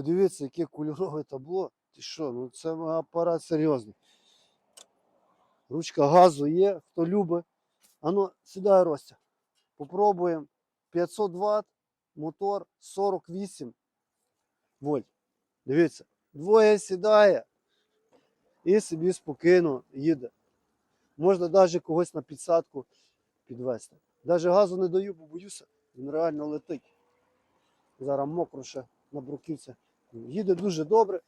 Подивіться, яке кольорове табло. Ти що, ну це апарат серйозний. Ручка газу є, хто любить. Ану, сідай, Ростя. Попробуємо. 500 Вт, мотор 48 вольт. Дивіться, двоє сідає і собі спокійно їде. Можна навіть когось на підсадку підвести. Навіть газу не даю, бо боюся, він реально летить. Зараз мокро ще на бруківці. Їде дуже добре.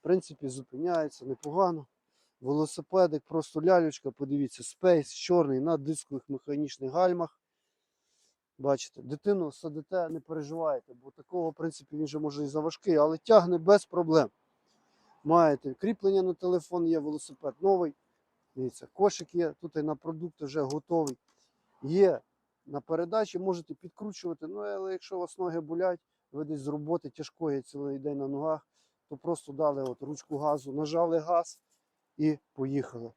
В принципі, зупиняється непогано. Велосипедик, просто лялючка, подивіться, спейс чорний на дискових механічних гальмах. Бачите, дитину садите, не переживайте, бо такого, в принципі, він же може і заважкий, але тягне без проблем. Маєте кріплення на телефон, є велосипед новий. Дивіться, кошик є, тут і на продукти вже готовий. Є на передачі, можете підкручувати. Ну, але якщо у вас ноги болять, ви десь з роботи тяжкої цілий день на ногах, то просто дали от ручку газу, нажали газ і поїхали.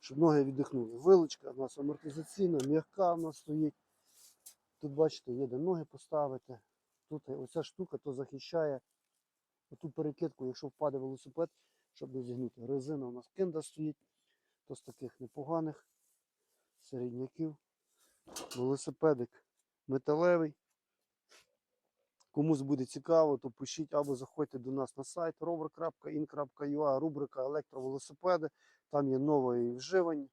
Щоб ноги віддихнули. Вилочка у нас амортизаційна, м'яка у нас стоїть. Тут, бачите, є де ноги поставити. Тут оця штука то захищає оту перекидку, якщо впаде велосипед, щоб не зігнути. Резина у нас кенда стоїть, то з таких непоганих середняків. Велосипедик металевий. Комусь буде цікаво, то пишіть або заходьте до нас на сайт rover.in.ua, рубрика електровелосипеди. Там є нове вживання.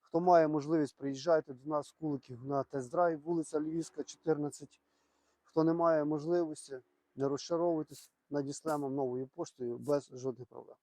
Хто має можливість, приїжджайте до нас в Куликів на тест-драйв, вулиця Львівська, 14. Хто не має можливості, не розчаровуйтесь, надіслемо новою поштою без жодних проблем.